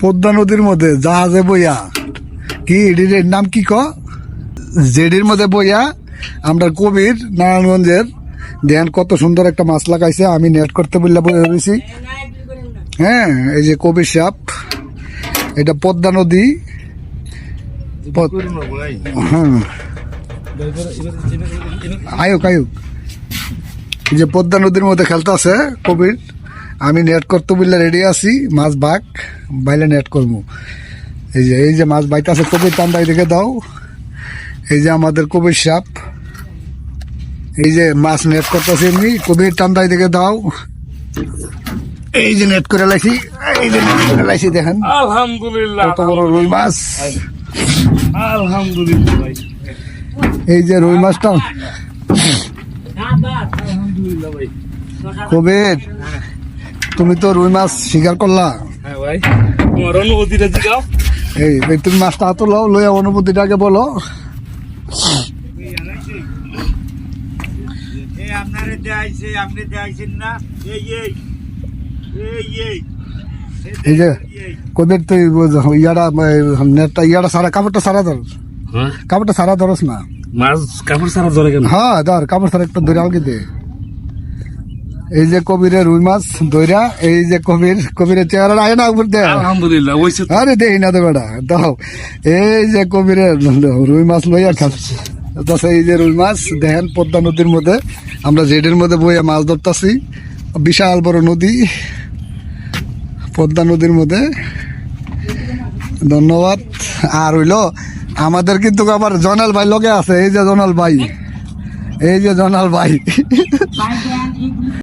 পদ্মা নদীর মধ্যে জাহাজে বইয়া। কি, এটির নাম কি ক? জেডির মধ্যে বইয়া আমরা কবির নারায়ণগঞ্জের দেন কত সুন্দর একটা মাছ লাগাইছে, আমি নেট করতে বললে বলে রয়েছি হ্যাঁ এই যে কবির সাপ, এটা পদ্মা নদী। হ্যাঁ। আয়ুক আয়ুক। যে পদ্মা নদীর মধ্যে খেলতে আছে কবির। আমি নেট করতে বললে রেডি আছি মাছ বাঘ বাইলে নেট করব। এই যে এই যে মাছ বাইতে আছে কবির টান্ডাই দেখে দাও। এই যে আমাদের কবির সাপ। এই যে মাছ নেট করতেছি এমনি কবির টান্ডাই দেখে দাও। এই যে নেট করে লাইছি এই যে নেট করে লাইছি দেখেন। আলহামদুলিল্লাহ কত বড় রুই মাছ। আলহামদুলিল্লাহ এই যে রুই মাছটা। কবির তুমি তো রুই মাছ শিকার করলা। হ্যাঁ ভাই তোমার অনুভূতিটা দিও? এই তুমি মাছটা হাতে লও লইয়া অনুভূতিটাকে বলো। এই আপনারে দেখাইছে আপনি দেখাইছেন না? এই এই এই এই। এই যে কবির তুই ইয়াটা নেটটা ইয়াটা সারা কাপড়টা সারা ধর। হ্যাঁ? কাপড়টা সারা ধরস না। মাছ কাপড় সারা ধরে কেন? হ্যাঁ ধর কাপড় সারা একটু ধরে আলগি দে। এই যে কবিরের রুই মাছ দইরা এই যে কবির কবিরের চেহারা আয় না উপর দে আলহামদুলিল্লাহ আরে দেই না তো বেটা দাও। এই যে কবিরের রুই মাছ লইয়া খাস। তাছে এই যে রুই মাছ দেখেন পদ্মা নদীর মধ্যে আমরা জেডের মধ্যে বইয়া মাছ ধরতাছি। বিশাল বড় নদী পদ্মা নদীর মধ্যে। ধন্যবাদ। আর হইল আমাদের কিন্তু আবার জনাল ভাই লগে আছে এই যে জনাল ভাই। এই যে জনাল ভাই।